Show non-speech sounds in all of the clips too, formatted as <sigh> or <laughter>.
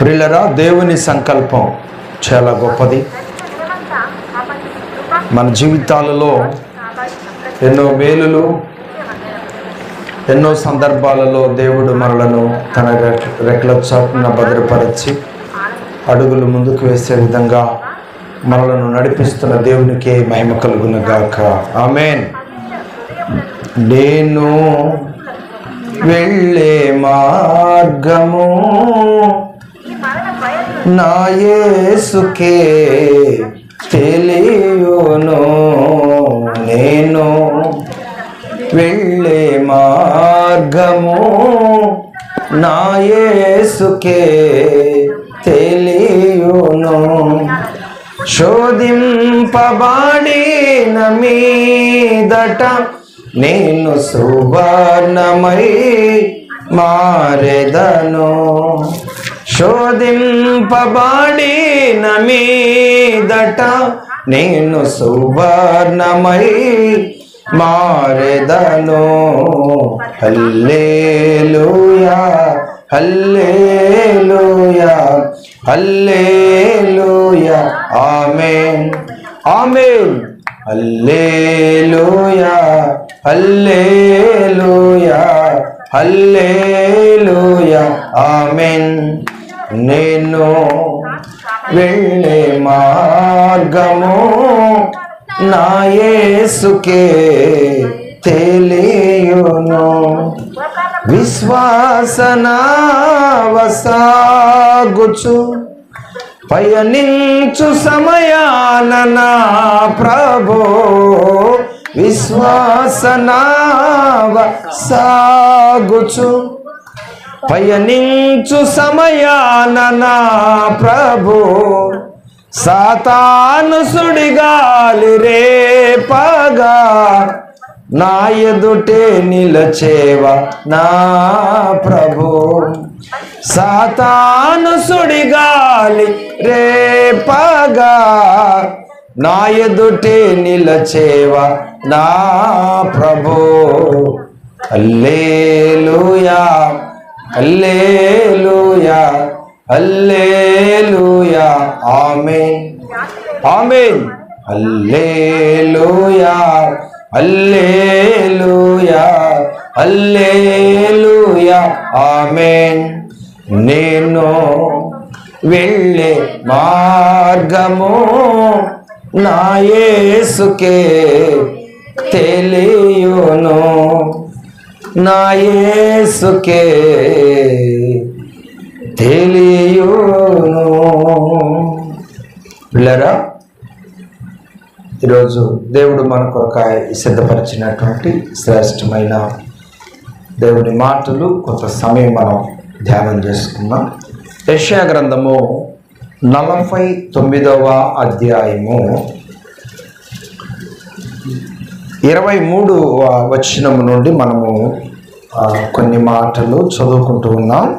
ప్రిల్లరా దేవుని సంకల్పం చాలా గొప్పది. మన జీవితాలలో ఎన్నో మేలులు ఎన్నో సందర్భాలలో దేవుడు మనలను తన రెక్కల చాటున భద్రపరిచి అడుగులు ముందుకు వేసే విధంగా మనలను నడిపిస్తున్న దేవునికే మహిమ కలుగునగాక ఆమెన్. నేను వెళ్ళే మార్గము నా యేసుకే తెలియును నేను. వెళ్ళే మార్గము నా యేసుకే తెలియును. శోధింపబాడిన మీదట నేను సువర్ణమై మారెదను. శోధింపబాడిన మీదట నేను సువర్ణమై మారెదను. హల్లేలుయా హల్లేలుయా హల్లేలుయా ఆమేన్. ఆమేన్. హల్లేలుయా హల్లేలుయా హల్లేలుయా ఆమేన్. నేను వెళ్ళే మార్గము నా యేసుకే తెలియును. విశ్వాసనావసాగుచు పయనించు సమయాన నా ప్రభో. విశ్వాసనావ సాగుచు పయనించు సమయాన నా ప్రభు సాతాను సుడిగాలి రేపగా. నా ఎదుటే నిలచేవ నా ప్రభు సాతాను సుడిగాలి రేపగా. నా ఎదుటే నిలచేవ నా ప్రభు. హల్లేలూయా హల్లేలూయా హల్లేలూయా ఆమేన్. ఆమేన్. హల్లేలూయా హల్లేలూయా హల్లేలూయా ఆమేన్. నేను వెళ్ళే మార్గము నా యేసుకే తెలియను. నా యేసుకే తెలియను. పిల్లరా ఈరోజు దేవుడు మన కొరకాయ సిద్ధపరిచినటువంటి శ్రేష్టమైన దేవుడి మాటలు కొంత సమయం మనం ధ్యానం చేసుకుందాం. యెషయా గ్రంథము నలభై తొమ్మిదవ అధ్యాయము ఇరవై మూడు వచనము నుండి మనము కొన్ని మాటలు చదువుకుంటూ ఉన్నాం.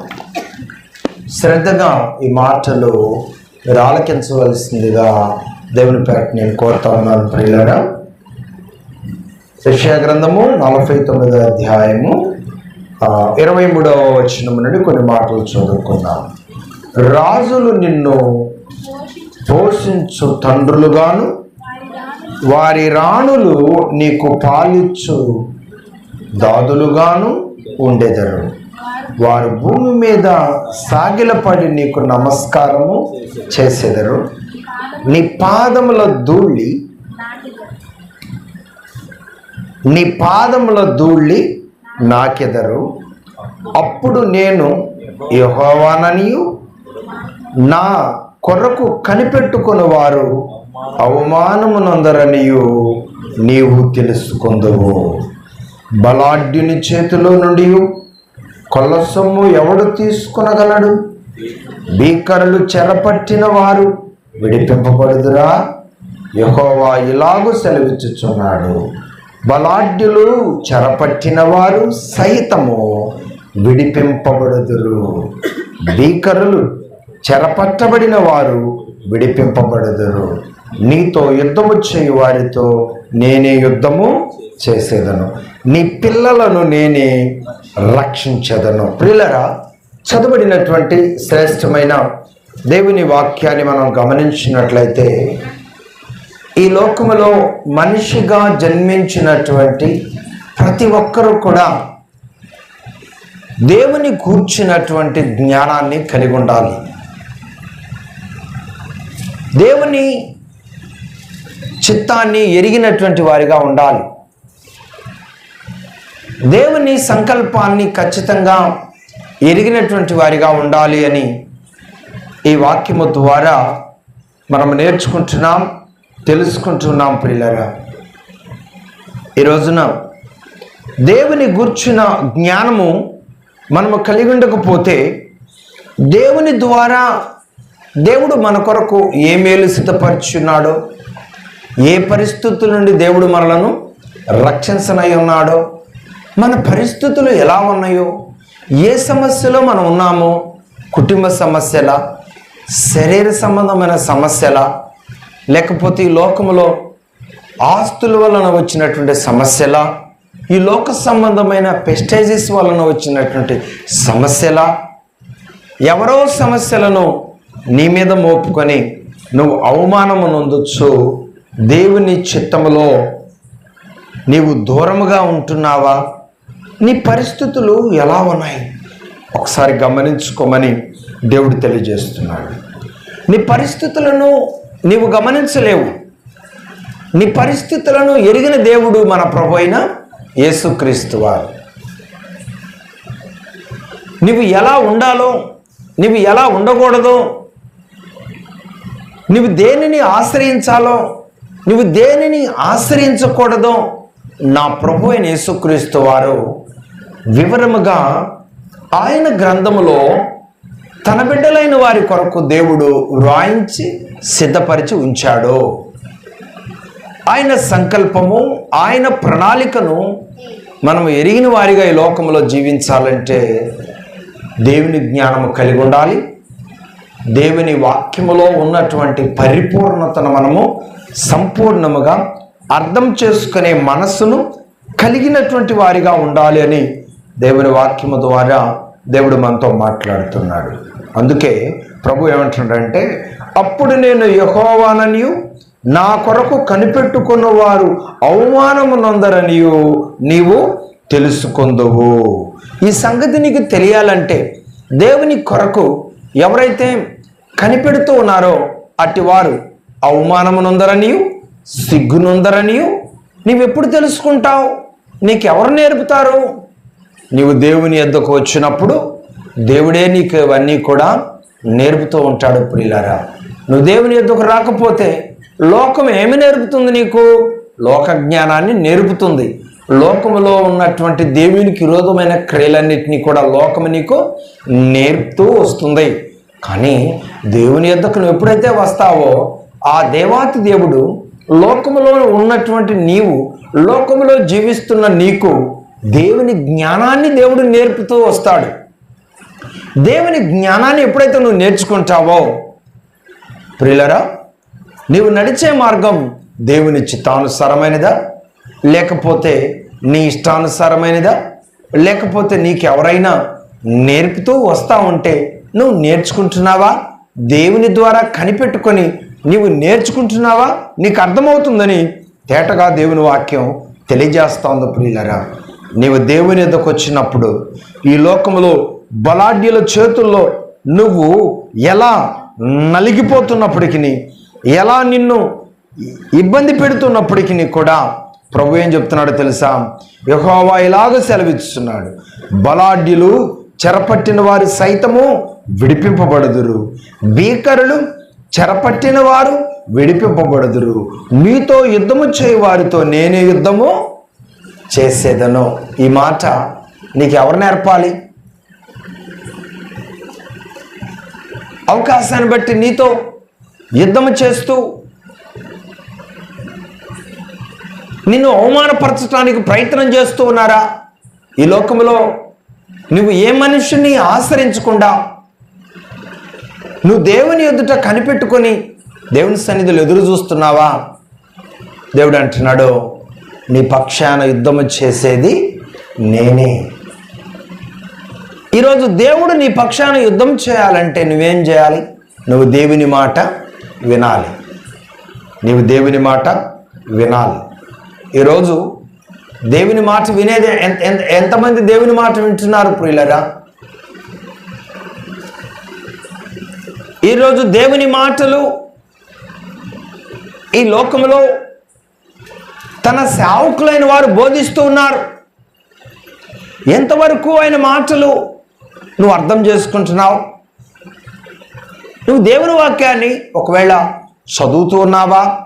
శ్రద్ధగా ఈ మాటలు మీరు ఆలకించవలసిందిగా దేవుని పేట నేను కోరుతా ఉన్నాను ప్రియులరా. యెషయా గ్రంథము నలభై తొమ్మిదో అధ్యాయము ఇరవై మూడవ వచనము నుండి కొన్ని మాటలు చదువుకుందాం. రాజులు నిన్ను పోషించు తండ్రులుగాను వారి రాణులు నీకు పాలిచ్చు దాదులుగాను ఉండెదరు. వారు భూమి మీద సాగిలపడి నీకు నమస్కారము చేసెదరు. నీ పాదముల ధూళి నీ పాదముల ధూళి నాకెదరు. అప్పుడు నేను యహోవాననియు నా కొరకు కనిపెట్టుకుని వారు అవమానమునందరనియు నీవు తెలుసుకుందువు. బలాఢ్యుని చేతిలో నుండి కొల్ల సొమ్ము ఎవడు తీసుకునగలడు? భీకరులు చెరపట్టిన వారు విడిపింపబడుదురా? యహోవా ఇలాగూ సెలవిచ్చుచున్నాడు. బలాఢ్యులు చెరపట్టిన వారు సైతము విడిపింపబడుదురు. భీకరులు చెరపట్టబడిన వారు విడిపింపబడుదురు. నీతో యుద్ధము చేయు వారితో నేనే యుద్ధము చేసేదను. నీ పిల్లలను నేనే రక్షించదను. ప్రిల్లరా చదవబడినటువంటి శ్రేష్టమైన దేవుని వాక్యాన్ని మనం గమనించినట్లయితే ఈ లోకములో మనిషిగా జన్మించినటువంటి ప్రతి ఒక్కరూ కూడా దేవుని కూర్చున్నటువంటి జ్ఞానాన్ని కలిగి ఉండాలి. దేవుని చిత్తాన్ని ఎరిగినటువంటి వారిగా ఉండాలి. దేవుని సంకల్పాన్ని ఖచ్చితంగా ఎరిగినటువంటి వారిగా ఉండాలి అని ఈ వాక్యము ద్వారా మనం నేర్చుకుంటున్నాం తెలుసుకుంటున్నాం పిల్లరా ఈ రోజున దేవుని గూర్చిన జ్ఞానము మనము కలిగి ఉండకపోతే దేవుని ద్వారా దేవుడు మన కొరకు ఏ మేలు సిద్ధపరుచున్నాడో ఏ పరిస్థితుల నుండి దేవుడు మనలను రక్షించనై ఉన్నాడో మన పరిస్థితులు ఎలా ఉన్నాయో? ఏ సమస్యలో మనం ఉన్నామో? కుటుంబ సమస్యల? శరీర సంబంధమైన సమస్యల? లేకపోతే ఈ లోకంలో ఆస్తుల వలన వచ్చినటువంటి సమస్యల? ఈ లోక సంబంధమైన పెస్టైజెస్ వలన వచ్చినటువంటి సమస్యల? ఎవరో సమస్యలను నీ మీద మోపుకొని నువ్వు అవమానము నొందొచ్చు. దేవుని చిత్తములో నీవు దూరముగా ఉంటున్నావా? నీ పరిస్థితులు ఎలా ఉన్నాయి? ఒకసారి గమనించుకోమని దేవుడు తెలియజేస్తున్నాడు. నీ పరిస్థితులను నీవు గమనించలేవు. నీ పరిస్థితులను ఎరిగిన దేవుడు మన ప్రభు అయిన యేసుక్రీస్తు వారు. నువ్వు ఎలా ఉండాలో నువ్వు ఎలా ఉండకూడదో నువ్వు దేనిని ఆశ్రయించాలో నువ్వు దేనిని ఆశ్రయించకూడదో నా ప్రభు అయిన యేసుక్రీస్తు వారు వివరముగా ఆయన గ్రంథములో తన బిడ్డలైన వారి కొరకు దేవుడు వ్రాయించి సిద్ధపరిచి ఉంచాడు. ఆయన సంకల్పము ఆయన ప్రణాళికను మనం ఎరిగిన వారిగా ఈ లోకంలో జీవించాలంటే దేవుని జ్ఞానము కలిగి ఉండాలి. దేవుని వాక్యములో ఉన్నటువంటి పరిపూర్ణతను మనము సంపూర్ణముగా అర్థం చేసుకునే మనస్సును కలిగినటువంటి వారిగా ఉండాలి అని దేవుని వాక్యము ద్వారా దేవుడు మనతో మాట్లాడుతున్నాడు. అందుకే ప్రభు ఏమంటున్నాడంటే అప్పుడు నేను యహోవాననియు నా కొరకు కనిపెట్టుకున్న వారు అవమానము నొందరనియు నీవు తెలుసుకుందువు. ఈ సంగతి నీకు తెలియాలంటే దేవుని కొరకు ఎవరైతే కనిపెడుతూ ఉన్నారో అటివారు అవమానము నొందరనియు సిగ్గు నీవెప్పుడు తెలుసుకుంటావు? నీకెవరు నేర్పుతారు? నీవు దేవుని ఎద్దకు వచ్చినప్పుడు దేవుడే నీకు ఇవన్నీ కూడా నేర్పుతూ ఉంటాడు ప్రియులారా. నువ్వు దేవుని ఎద్దకు రాకపోతే లోకం ఏమి నేర్పుతుంది నీకు? లోక జ్ఞానాన్ని నేర్పుతుంది. లోకములో ఉన్నటువంటి దేవునికి విరోధమైన క్రియలన్నింటినీ కూడా లోకము నీకు నేర్పుతూ వస్తుంది. కానీ దేవుని ఎద్దకు నువ్వు ఎప్పుడైతే వస్తావో ఆ దేవాతి దేవుడు లోకములో ఉన్నటువంటి నీవు లోకములో జీవిస్తున్న నీకు దేవుని జ్ఞానాన్ని దేవుడు నేర్పుతూ వస్తాడు. దేవుని జ్ఞానాన్ని ఎప్పుడైతే నువ్వు నేర్చుకుంటావో ప్రియులరా నీవు నడిచే మార్గం దేవుని చిత్తానుసారమైనదా? లేకపోతే నీ ఇష్టానుసారమైనదా? లేకపోతే నీకు ఎవరైనా నేర్పుతూ వస్తా ఉంటే నువ్వు నేర్చుకుంటున్నావా? దేవుని ద్వారా కనిపెట్టుకొని నీవు నేర్చుకుంటున్నావా? నీకు అర్థమవుతుందని తేటగా దేవుని వాక్యం తెలియజేస్తోంది ప్రియులరా. నీవు దేవుని ఎద్దకు వచ్చినప్పుడు ఈ లోకంలో బలాఢ్యుల చేతుల్లో నువ్వు ఎలా నలిగిపోతున్నప్పటికీ ఎలా నిన్ను ఇబ్బంది పెడుతున్నప్పటికీ కూడా ప్రభు ఏం చెప్తున్నాడో తెలుసా? యహోవా ఇలాగ సెలవిస్తున్నాడు బలాఢ్యులు చెరపట్టిన వారి సైతము విడిపింపబడుదురు. భీకరులు చెరపట్టిన వారు విడిపింపబడుదురు. మీతో యుద్ధము చేయవారితో నేనే యుద్ధము చేసేదను. ఈ మాట నీకు ఎవరు నేర్పాలి? అవకాశాన్ని బట్టి నీతో యుద్ధం చేస్తూ నిన్ను అవమానపరచడానికి ప్రయత్నం చేస్తూ ఉన్నారా? ఈ లోకంలో నువ్వు ఏ మనిషిని ఆశ్రయించకుండా నువ్వు దేవుని ఎదుట కనిపెట్టుకొని దేవుని సన్నిధిలో ఎదురు చూస్తున్నావా? దేవుడు అంటున్నాడు నీ పక్షాన యుద్ధము చేసేది నేనే. ఈరోజు దేవుడు నీ పక్షాన యుద్ధం చేయాలంటే నువ్వేం చేయాలి? నువ్వు దేవుని మాట వినాలి. నీవు దేవుని మాట వినాలి. ఈరోజు దేవుని మాట వినేది ఎంత ఎంత ఎంతమంది దేవుని మాట వింటున్నారు ప్రియులరా? ఈరోజు దేవుని మాటలు ఈ లోకంలో తన సేవకులైన వారు బోధిస్తూ ఉన్నారు. ఎంతవరకు ఆయన మాటలు నువ్వు అర్థం చేసుకుంటున్నావు? నువ్వు దేవుని వాక్యాన్ని ఒకవేళ చదువుతూ ఉన్నావా?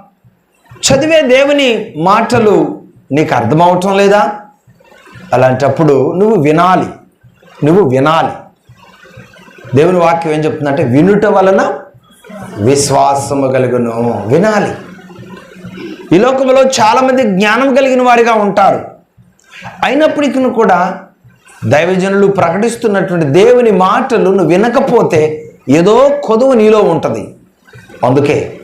చదివే దేవుని మాటలు నీకు అర్థమవటం లేదా? అలాంటప్పుడు నువ్వు వినాలి. నువ్వు వినాలి. దేవుని వాక్యం ఏం చెప్తుందంటే వినుట వలన విశ్వాసము కలుగును. వినాలి. ఈ లోకంలో చాలామంది జ్ఞానం కలిగిన వారిగా ఉంటారు. అయినప్పటికీ కూడా దైవజనులు ప్రకటిస్తున్నటువంటి దేవుని మాటలు నువ్వు వినకపోతే ఏదో కొదువు నీలో ఉంటుంది. అందుకే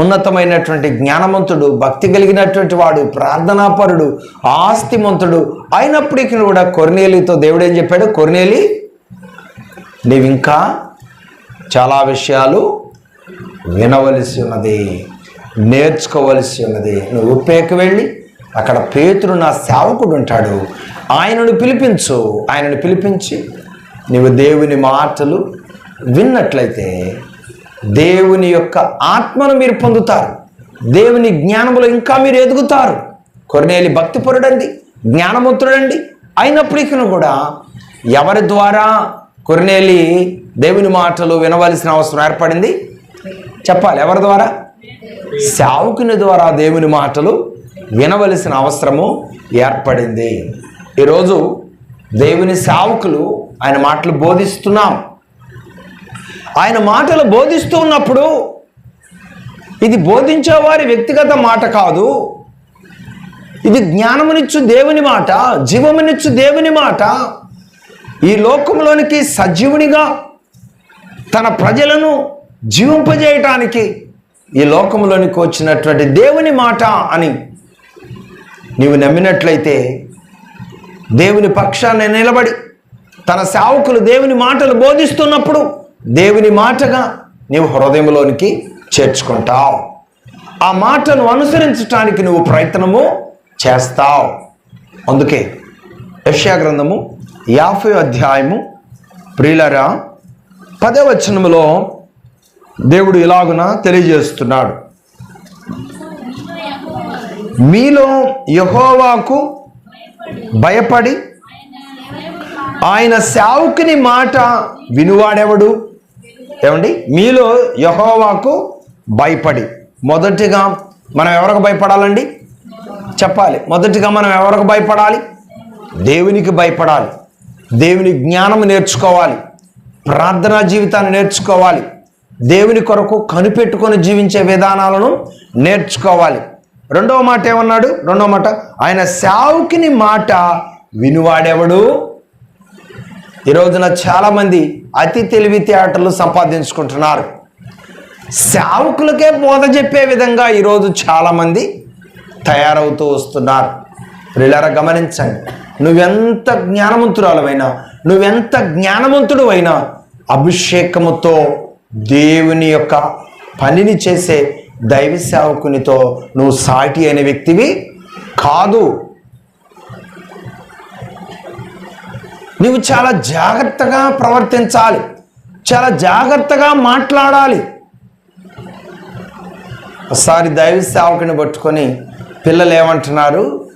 ఉన్నతమైనటువంటి జ్ఞానవంతుడు భక్తి కలిగినటువంటి వాడు ప్రార్థనాపరుడు ఆస్తిమంతుడు అయినప్పటికీ కూడా కొర్నేలితో దేవుడు ఏం చెప్పాడు? కొర్నేలి నీవు ఇంకా చాలా విషయాలు వినవలసి ఉన్నది. నేర్చుకోవలసి ఉన్నది నువ్వు ఉప్పేకి వెళ్ళి అక్కడ పేతురు నా సేవకుడు ఉంటాడు. ఆయనను పిలిపించు. ఆయనను పిలిపించి నువ్వు దేవుని మాటలు విన్నట్లయితే దేవుని యొక్క ఆత్మను మీరు పొందుతారు. దేవుని జ్ఞానములో ఇంకా మీరు ఎదుగుతారు. కొరనేలి భక్తిపరుడండి జ్ఞానవంతుడండి అయినప్పటికీ కూడా ఎవరి ద్వారా కొరనేలి దేవుని మాటలు వినవలసిన అవసరం ఏర్పడింది? చెప్పాలి. ఎవరి ద్వారా? సేవకుని ద్వారా దేవుని మాటలు వినవలసిన అవసరము ఏర్పడింది. ఈరోజు దేవుని సేవకులు ఆయన మాటలు బోధిస్తున్నాం. ఆయన మాటలు బోధిస్తూ ఉన్నప్పుడు ఇది బోధించేవారి వ్యక్తిగత మాట కాదు. ఇది జ్ఞానమునిచ్చు దేవుని మాట జీవమునిచ్చు దేవుని మాట. ఈ లోకంలోనికి సజీవునిగా తన ప్రజలను జీవింపజేయటానికి ఈ లోకంలోనికి వచ్చినటువంటి దేవుని మాట అని నీవు నమ్మినట్లయితే దేవుని పక్షాన్ని నిలబడి తన సేవకులు దేవుని మాటలు బోధిస్తున్నప్పుడు దేవుని మాటగా నీవు హృదయంలోనికి చేర్చుకుంటావు. ఆ మాటను అనుసరించటానికి నువ్వు ప్రయత్నము చేస్తావు. అందుకే యష్యా గ్రంథము యాభై అధ్యాయము ప్రియులరా పదవచనములో దేవుడు ఇలాగున తెలియజేస్తున్నాడు. మీలో యహోవాకు భయపడి ఆయన సేవకుని మాట వినువాడెవడు? ఏమండి? మీలో యహోవాకు భయపడి. మొదటిగా మనం ఎవరికి భయపడాలండి? చెప్పాలి. మొదటిగా మనం ఎవరికి భయపడాలి? దేవునికి భయపడాలి. దేవుని జ్ఞానం నేర్చుకోవాలి. ప్రార్థనా జీవితాన్ని నేర్చుకోవాలి. దేవుని కొరకు కనిపెట్టుకొని జీవించే విధానాలను నేర్చుకోవాలి. రెండవ మాట ఏమన్నాడు? రెండవ మాట ఆయన సావుకిని మాట వినువాడెవడు? ఈ రోజున చాలామంది అతి తెలివితేటలు సంపాదించుకుంటున్నారు. సేవకులకే బోధ చెప్పే విధంగా ఈరోజు చాలామంది తయారవుతూ వస్తున్నారు. ప్రియులారా గమనించండి. నువ్వెంత జ్ఞానవంతురాలవైనా నువ్వెంత జ్ఞానవంతుడు అయినా అభిషేకముతో దేవుని యొక్క పనిని చేసే దైవ సేవకునితో నువ్వు సాటి అయిన వ్యక్తివి కాదు. నువ్వు చాలా జాగ్రత్తగా ప్రవర్తించాలి. చాలా జాగ్రత్తగా మాట్లాడాలి. ఒకసారి దైవ సేవకుని పట్టుకొని పిల్లలు ఏమంటున్నారు?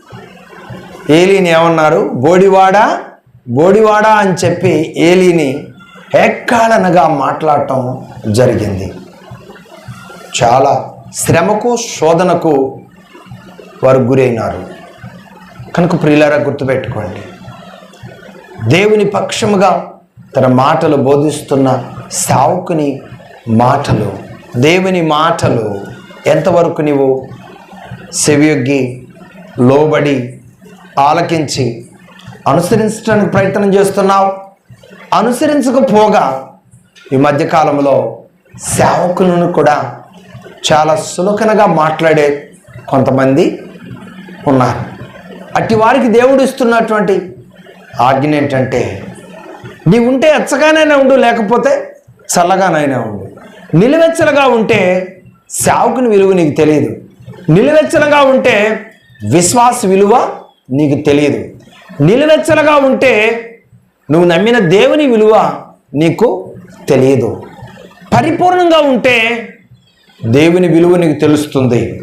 ఏలీని ఏమన్నారు? బోడివాడా? బోడివాడా అని చెప్పి ఏలీని ఏకాళనగా మాట్లాడటం జరిగింది. చాలా శ్రమకు శోధనకు వారు గురైనారు. కనుక ప్రియులారా గుర్తుపెట్టుకోండి. దేవుని పక్షముగా తన మాటలు బోధిస్తున్న సావుకుని మాటలు దేవుని మాటలు ఎంతవరకు నీవు సెవియొగ్గి లోబడి ఆలకించి అనుసరించడానికి ప్రయత్నం చేస్తున్నావు? అనుసరించకపోగా ఈ మధ్యకాలంలో సేవకులను కూడా చాలా సులకనగా మాట్లాడే కొంతమంది ఉన్నారు. అట్టి వారికి దేవుడు ఇస్తున్నటువంటి ఆజ్ఞ ఏంటంటే నీవు ఉంటే ఎచ్చగానైనా ఉండు లేకపోతే చల్లగానైనా ఉండు. నిలువెచ్చలుగా ఉంటే సేవకుని విలువ నీకు తెలియదు. నిలువెచ్చలుగా ఉంటే విశ్వాస విలువ నీకు తెలియదు. నిలువెచ్చలుగా ఉంటే నువ్వు నమ్మిన దేవుని విలువ నీకు తెలియదు. పరిపూర్ణంగా ఉంటే దేవుని విలువ నీకు తెలుస్తుంది.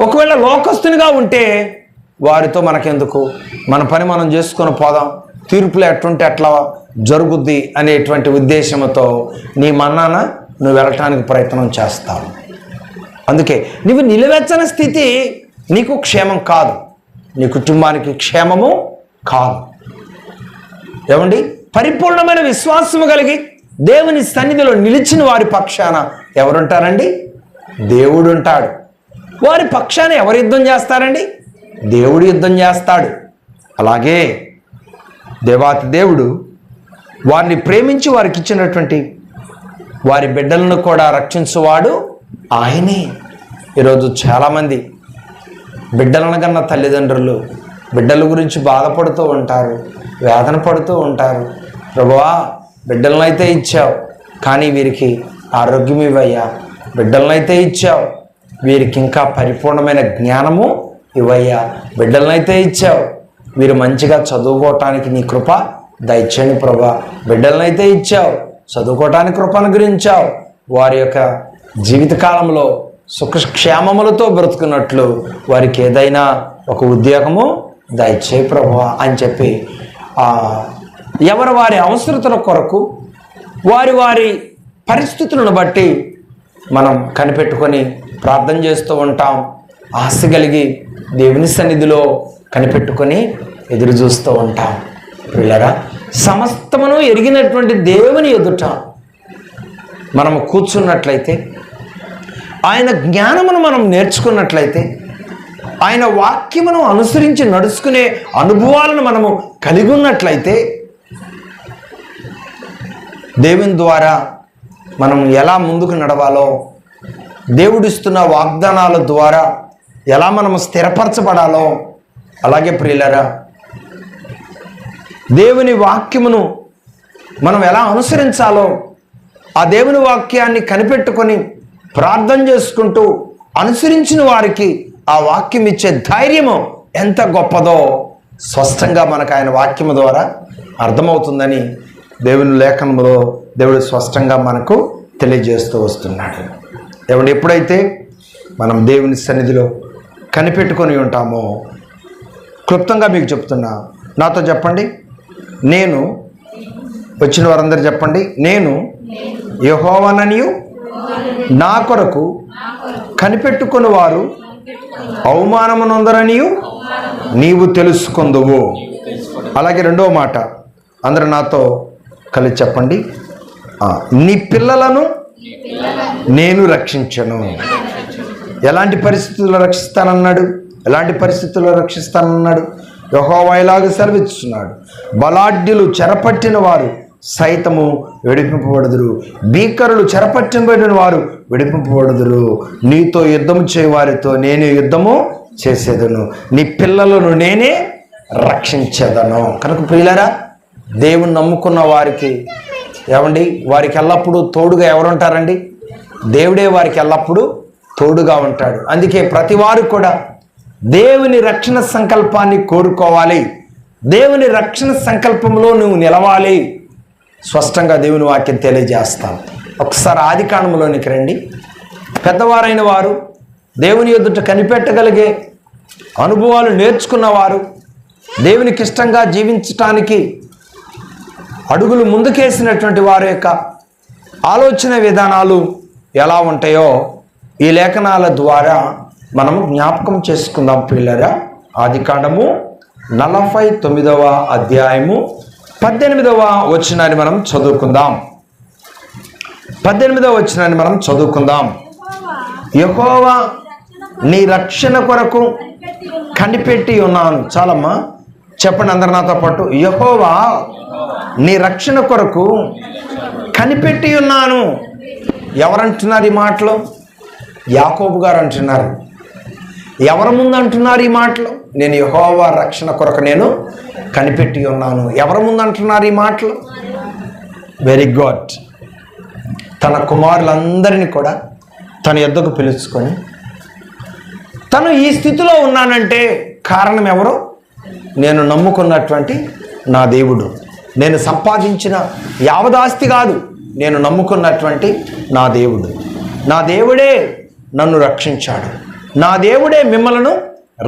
ఒకవేళ లోకస్తునిగా ఉంటే వారితో మనకెందుకు? మన పని మనం చేసుకొని పోదాం. తీర్పులు ఎట్టుంటే అట్లా జరుగుద్ది అనేటువంటి ఉద్దేశంతో నీ మన్నాన నువ్వు వెళ్ళటానికి ప్రయత్నం చేస్తావు. అందుకే నువ్వు నిలవెచ్చని స్థితి నీకు క్షేమం కాదు. నీ కుటుంబానికి క్షేమము కాదు. ఏమండి? పరిపూర్ణమైన విశ్వాసము కలిగి దేవుని సన్నిధిలో నిలిచిన వారి పక్షాన ఎవరుంటారండి? దేవుడు ఉంటాడు వారి పక్షాన ఎవరు యుద్ధం చేస్తారండి? దేవుడు యుద్ధం చేస్తాడు. అలాగే దేవాతి దేవుడు వారిని ప్రేమించి వారికి ఇచ్చినటువంటి వారి బిడ్డలను కూడా రక్షించువాడు ఆయనే. ఈరోజు చాలామంది బిడ్డలను కన్నా తల్లిదండ్రులు బిడ్డల గురించి బాధపడుతూ ఉంటారు. వేదన పడుతూ ఉంటారు. ప్రభువా బిడ్డలనైతే ఇచ్చావు కానీ వీరికి ఆరోగ్యం ఇవ్వయ్యా. బిడ్డలనైతే ఇచ్చావు వీరికి ఇంకా పరిపూర్ణమైన జ్ఞానము ఇవ్వయ్యా. బిడ్డలనైతే ఇచ్చావు వీరు మంచిగా చదువుకోవటానికి నీ కృప దయచేయండి ప్రభా బిడ్డలనైతే ఇచ్చావు చదువుకోవటానికి కృప అనుగ్రహించావు. వారి యొక్క జీవితకాలంలో సుఖక్షేమములతో బ్రతుకున్నట్లు వారికి ఏదైనా ఒక ఉద్యోగము దయచేయి ప్రభా అని చెప్పి ఎవరి వారి అవసరతల కొరకు వారి వారి పరిస్థితులను బట్టి మనం కనిపెట్టుకొని ప్రార్థన చేస్తూ ఉంటాం. ఆశ కలిగి దేవుని సన్నిధిలో కనిపెట్టుకొని ఎదురు చూస్తూ ఉంటాం. పిల్లరా సమస్తమును ఎరిగినటువంటి దేవుని ఎదుట మనము కూర్చున్నట్లయితే ఆయన జ్ఞానమును మనం నేర్చుకున్నట్లయితే ఆయన వాక్యమును అనుసరించి నడుచుకునే అనుభవాలను మనము కలిగి ఉన్నట్లయితే దేవుని ద్వారా మనం ఎలా ముందుకు నడవాలో దేవుడిస్తున్న వాగ్దానాల ద్వారా ఎలా మనము స్థిరపరచబడాలో అలాగే ప్రియులరా దేవుని వాక్యమును మనం ఎలా అనుసరించాలో ఆ దేవుని వాక్యాన్ని కనిపెట్టుకొని ప్రార్థన చేసుకుంటూ అనుసరించిన వారికి ఆ వాక్యం ఇచ్చే ధైర్యము ఎంత గొప్పదో స్పష్టంగా మనకు ఆయన వాక్యము ద్వారా అర్థమవుతుందని దేవుని లేఖనములో దేవుడు స్పష్టంగా మనకు తెలియజేస్తూ వస్తున్నాడు. దేవుడు ఎప్పుడైతే మనం దేవుని సన్నిధిలో కనిపెట్టుకొని ఉంటామో క్లుప్తంగా మీకు చెప్తున్నా నాతో చెప్పండి నేను వచ్చిన వారందరూ చెప్పండి నేను యహోవననియు నా కొరకు కనిపెట్టుకుని వారు అవమానమునందరనియు నీవు తెలుసుకుందువు. అలాగే రెండవ మాట. అందరు నాతో కలిసి చెప్పండి. నీ పిల్లలను నేను రక్షించను. ఎలాంటి పరిస్థితుల్లో రక్షిస్తానన్నాడు? ఎలాంటి పరిస్థితుల్లో రక్షిస్తానన్నాడు? యహోవా ఇలాగ సెలవిస్తున్నాడు బలాఢ్యులు చెరపట్టిన వారు సైతము విడిపింపబడదురు. భీకరులు చెరపట్టిన వారు విడిపింపబడదురు. నీతో యుద్ధం చేయవారితో నేను యుద్ధము చేసేదను. నీ పిల్లలను నేనే రక్షించేదను. కనుక ప్రియులరా దేవుని నమ్ముకున్న వారికి ఏమండి? వారికి ఎల్లప్పుడూ తోడుగా ఎవరుంటారండి దేవుడే వారికి ఎల్లప్పుడూ తోడుగా ఉంటాడు. అందుకే ప్రతి వారు కూడా దేవుని రక్షణ సంకల్పాన్ని కోరుకోవాలి. దేవుని రక్షణ సంకల్పంలో నువ్వు నిలవాలి. స్పష్టంగా దేవుని వాక్యం తెలియజేస్తాం ఒకసారి ఆది కాండంలోనికి రండి. పెద్దవారైన వారు దేవుని ఎదుట కనిపెట్టగలిగే అనుభవాలు నేర్చుకున్నవారు దేవునికి ఇష్టంగా జీవించటానికి అడుగులు ముందుకేసినటువంటి వారి యొక్క ఆలోచన విధానాలు ఎలా ఉంటాయో ఈ లేఖనాల ద్వారా మనం జ్ఞాపకం చేసుకుందాం పిల్లరా ఆది కాండము నలభై తొమ్మిదవ అధ్యాయము పద్దెనిమిదవ వచనాన్ని మనం చదువుకుందాం. పద్దెనిమిదవ వచనాన్ని మనం చదువుకుందాం. యహోవా నీ రక్షణ కొరకు కనిపెట్టి ఉన్నాను. చాలమ్మా చెప్పండి అందరు నాతో పాటు. యహోవా నీ రక్షణ కొరకు కనిపెట్టి ఉన్నాను. ఎవరంటున్నారు ఈ మాటలు? యాకోబు గారు అంటున్నారు. ఎవరి ముందు అంటున్నారు ఈ మాటలు? నేను యహోవా రక్షణ కొరకు నేను కనిపెట్టి ఉన్నాను. ఎవరి ముందు అంటున్నారు ఈ మాటలు? వెరీ గుడ్ తన కుమారులందరినీ కూడా తన ఎద్దకు పిలుచుకొని తను ఈ స్థితిలో ఉన్నానంటే కారణం ఎవరు? నేను నమ్ముకున్నటువంటి నా దేవుడు. నేను సంపాదించిన యావదాస్తి కాదు. నేను నమ్ముకున్నటువంటి నా దేవుడు. నా దేవుడే నన్ను రక్షించాడు. నా దేవుడే మిమ్మలను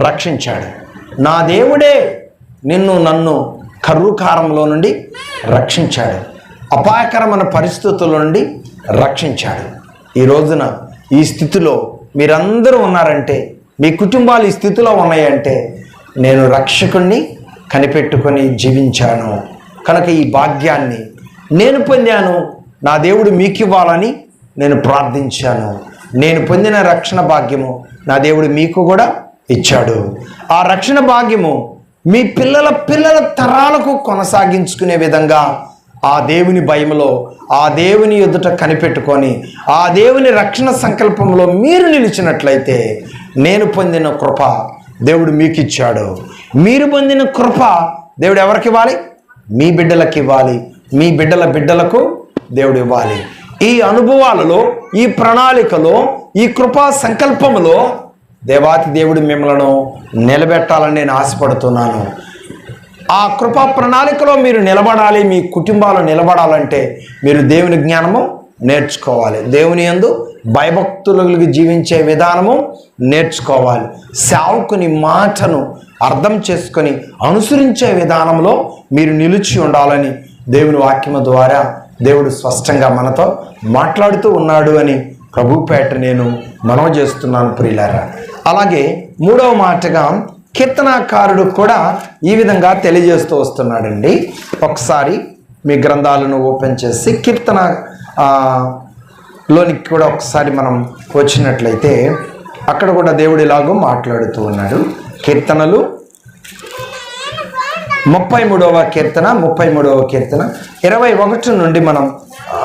రక్షించాడు. నా దేవుడే నిన్ను నన్ను కర్రుకారంలో నుండి రక్షించాడు. అపాయకరమైన పరిస్థితుల నుండి రక్షించాడు. ఈ రోజున ఈ స్థితిలో మీరందరూ ఉన్నారంటే మీ కుటుంబాలు ఈ స్థితిలో ఉన్నాయంటే నేను రక్షకుణ్ణి కనిపెట్టుకొని జీవించాను. కనుక ఈ భాగ్యాన్ని నేను పొందాను. నా దేవుడు మీకు ఇవ్వాలని నేను ప్రార్థించాను. నేను పొందిన రక్షణ భాగ్యము నా దేవుడు మీకు కూడా ఇచ్చాడు. ఆ రక్షణ భాగ్యము మీ పిల్లల పిల్లల తరాలకు కొనసాగించుకునే విధంగా ఆ దేవుని భయంలో ఆ దేవుని ఎదుట కనిపెట్టుకొని ఆ దేవుని రక్షణ సంకల్పంలో మీరు నిలిచినట్లయితే నేను పొందిన కృప దేవుడు మీకు ఇచ్చాడు మీరు పొందిన కృప దేవుడు ఎవరికి ఇవ్వాలి? మీ బిడ్డలకు ఇవ్వాలి. మీ బిడ్డల బిడ్డలకు దేవుడు ఇవ్వాలి. ఈ అనుభవాలలో ఈ ప్రణాళికలో ఈ కృపా సంకల్పములో దేవాతి దేవుడు మిమ్మలను నిలబెట్టాలని నేను ఆశపడుతున్నాను. ఆ కృపా ప్రణాళికలో మీరు నిలబడాలి మీ కుటుంబాలు నిలబడాలంటే మీరు దేవుని జ్ఞానము నేర్చుకోవాలి. దేవుని యందు భయభక్తులకు జీవించే విధానము నేర్చుకోవాలి. సేవకుని మాటను అర్థం చేసుకొని అనుసరించే విధానంలో మీరు నిలిచి ఉండాలని దేవుని వాక్యము ద్వారా దేవుడు స్పష్టంగా మనతో మాట్లాడుతూ ఉన్నాడు అని ప్రభుపేట నేను మనవ చేస్తున్నాను ప్రియులారా. అలాగే మూడవ మాటగా కీర్తనాకారుడు కూడా ఈ విధంగా తెలియజేస్తూ వస్తున్నాడండి. ఒకసారి మీ గ్రంథాలను ఓపెన్ చేసి కీర్తన లోనికి కూడా ఒకసారి మనం వచ్చినట్లయితే అక్కడ కూడా దేవుడు ఇలాగో మాట్లాడుతూ ఉన్నాడు. కీర్తనలు ముప్పై మూడవ కీర్తన ముప్పై మూడవ కీర్తన. ఇరవై ఒకటి నుండి మనం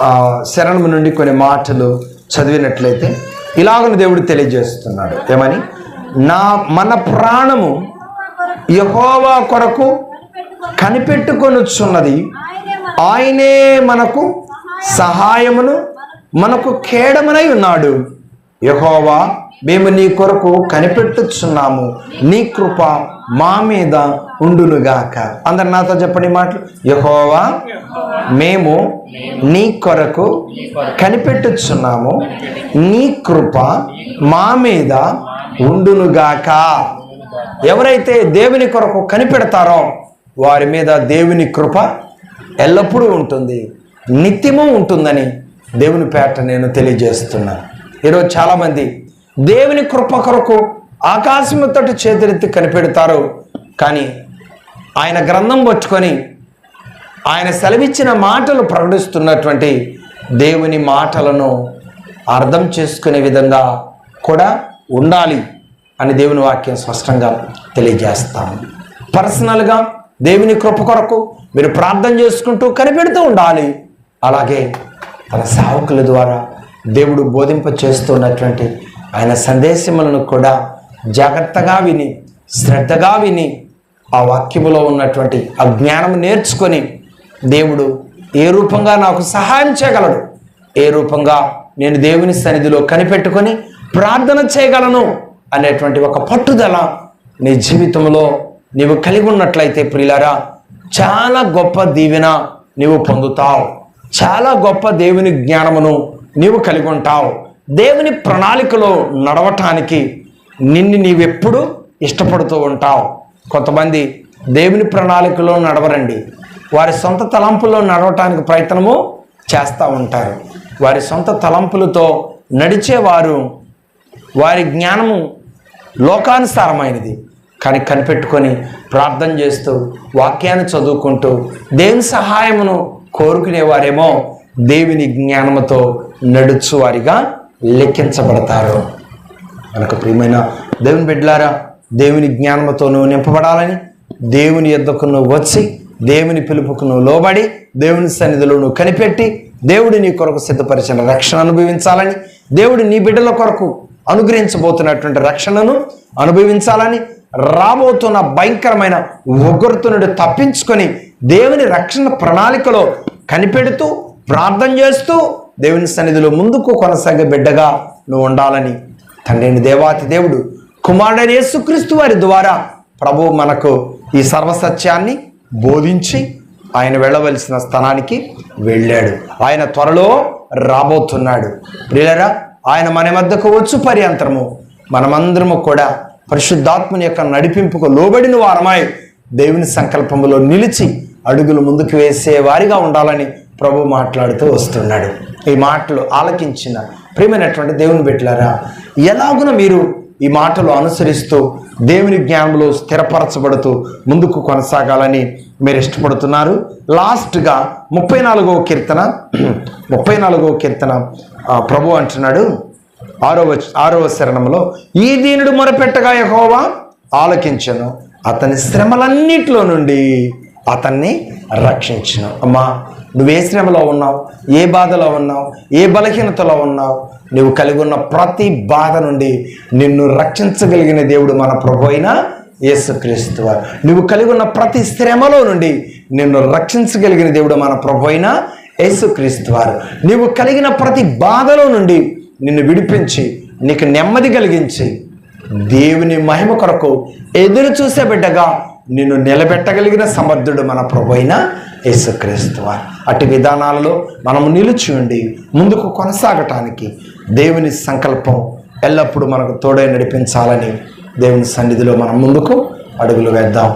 ఆ, శరణము నుండి కొన్ని మాటలు చదివినట్లయితే ఇలాగను దేవుడు తెలియజేస్తున్నాడు. ఏమని? నా మన ప్రాణము యహోవా కొరకు కనిపెట్టుకొనుచున్నది. ఆయనే మనకు సహాయమును మనకు కేడమునై ఉన్నాడు. యహోవా మేము నీ కొరకు కనిపెట్టుచున్నాము. నీ కృప మా మీద ఉండునుగాక. అందరు నాతో చెప్పండి మాటలు. యహోవా మేము నీ కొరకు కనిపెట్టుచున్నాము. నీ కృప మా మీద ఉండునుగాక. ఎవరైతే దేవుని కొరకు కనిపెడతారో వారి మీద దేవుని కృప ఎల్లప్పుడూ ఉంటుంది. నిత్యము ఉంటుందని దేవుని పేట నేను తెలియజేస్తున్నాను ఈరోజు చాలామంది దేవుని కృప కొరకు ఆకాశముతోటి చేతులెత్తి కనిపెడతారు. కానీ ఆయన గ్రంథం పట్టుకొని ఆయన సెలవిచ్చిన మాటలు ప్రకటిస్తున్నటువంటి దేవుని మాటలను అర్థం చేసుకునే విధంగా కూడా ఉండాలి అని దేవుని వాక్యం స్పష్టంగా తెలియజేస్తాను. పర్సనల్గా దేవుని కృప కొరకు మీరు ప్రార్థన చేసుకుంటూ కనిపెడుతూ ఉండాలి. అలాగే తన సేవకుల ద్వారా దేవుడు బోధింప చేస్తున్నటువంటి ఆయన సందేశములను కూడా జాగ్రత్తగా విని శ్రద్ధగా విని ఆ వాక్యములో ఉన్నటువంటి ఆ జ్ఞానం నేర్చుకొని దేవుడు ఏ రూపంగా నాకు సహాయం చేయగలడు? ఏ రూపంగా నేను దేవుని సన్నిధిలో కనిపెట్టుకొని ప్రార్థన చేయగలను అనేటువంటి ఒక పట్టుదల నీ జీవితంలో నీవు కలిగి ఉన్నట్లయితే ప్రియులారా చాలా గొప్ప దీవెన నీవు పొందుతావు. చాలా గొప్ప దేవుని జ్ఞానమును నీవు కలిగి ఉంటావు. దేవుని ప్రణాళికలో నడవటానికి నిన్ను నీవెప్పుడు ఇష్టపడుతూ ఉంటావు. కొంతమంది దేవుని ప్రణాళికలో నడవరండి. వారి సొంత తలంపుల్లో నడవటానికి ప్రయత్నము చేస్తూ ఉంటారు. వారి సొంత తలంపులతో నడిచేవారు వారి జ్ఞానము లోకానుసారమైనది. కానీ కనిపెట్టుకొని ప్రార్థన చేస్తూ వాక్యాన్ని చదువుకుంటూ దేవుని సహాయమును కోరుకునేవారేమో దేవుని జ్ఞానముతో నడుచువారిగా లెక్కించబడతారు. మనకు ప్రియమైన దేవుని బిడ్డలారా దేవుని జ్ఞానంతో నువ్వు నింపబడాలని దేవుని యొద్దకు నువ్వు వచ్చి దేవుని పిలుపుకు నువ్వు లోబడి దేవుని సన్నిధిలో నువ్వు కనిపెట్టి దేవుడు నీ కొరకు సిద్ధపరిచిన రక్షణ అనుభవించాలని దేవుడు నీ బిడ్డల కొరకు అనుగ్రహించబోతున్నటువంటి రక్షణను అనుభవించాలని రాబోతున్న భయంకరమైన ఉగ్రత నుండి తప్పించుకొని దేవుని రక్షణ ప్రణాళికలో కనిపెడుతూ ప్రార్థన చేస్తూ దేవుని సన్నిధిలో ముందుకు కొనసాగే బిడ్డగా నువ్వు ఉండాలని తండ్రిని దేవాతి దేవుడు కుమారుడైన యేసుక్రీస్తు వారి ద్వారా ప్రభు మనకు ఈ సర్వసత్యాన్ని బోధించి ఆయన వెళ్ళవలసిన స్థానానికి వెళ్ళాడు. ఆయన త్వరలో రాబోతున్నాడు. ప్రియులరా ఆయన మన మధ్యకు వచ్చు పర్యంతరము. మనమందరము కూడా పరిశుద్ధాత్మని యొక్క నడిపింపుకు లోబడిన వారమై దేవుని సంకల్పములో నిలిచి అడుగులు ముందుకు వేసే వారిగా ఉండాలని ప్రభు మాట్లాడుతూ వస్తున్నాడు. ఈ మాటలు ఆలకించిన ప్రియమైనటువంటి దేవుని బిడ్డలారా ఎలాగున మీరు ఈ మాటలు అనుసరిస్తూ దేవుని జ్ఞానంలో స్థిరపరచబడుతూ ముందుకు కొనసాగాలని మీరు ఇష్టపడుతున్నారు? లాస్ట్గా ముప్పై నాలుగవ కీర్తన <clears throat> ముప్పై నాలుగవ కీర్తన ప్రభు అంటున్నాడు. ఆరవ ఆరవ శరణంలో ఈ దీనుడు మొరపెట్టగా యహోవా ఆలకించను. అతని శ్రమలన్నిటిలో నుండి అతన్ని రక్షించను. అమ్మా నువ్వు ఏ శ్రమలో ఉన్నావు ఏ బాధలో ఉన్నావు ఏ బలహీనతలో ఉన్నావు నువ్వు కలిగి ఉన్న ప్రతి బాధ నుండి నిన్ను రక్షించగలిగిన దేవుడు మన ప్రభు అయిన యేసుక్రీస్తు వారు. నువ్వు కలిగి ఉన్న ప్రతి శ్రమలో నుండి నిన్ను రక్షించగలిగిన దేవుడు మన ప్రభు అయిన యేసుక్రీస్తు వారు. నీవు కలిగిన ప్రతి బాధలో నుండి నిన్ను విడిపించి నీకు నెమ్మది కలిగించి దేవుని మహిమ కొరకు ఎదురు చూసే బిడ్డగా నిన్ను నిలబెట్టగలిగిన సమర్థుడు మన ప్రభు అయిన యేసుక్రీస్తు వారు. అటు విధానాలలో మనము నిలిచి ఉండి ముందుకు కొనసాగటానికి దేవుని సంకల్పం ఎల్లప్పుడూ మనకు తోడై నడిపించాలని దేవుని సన్నిధిలో మనం ముందుకు అడుగులు వేద్దాం.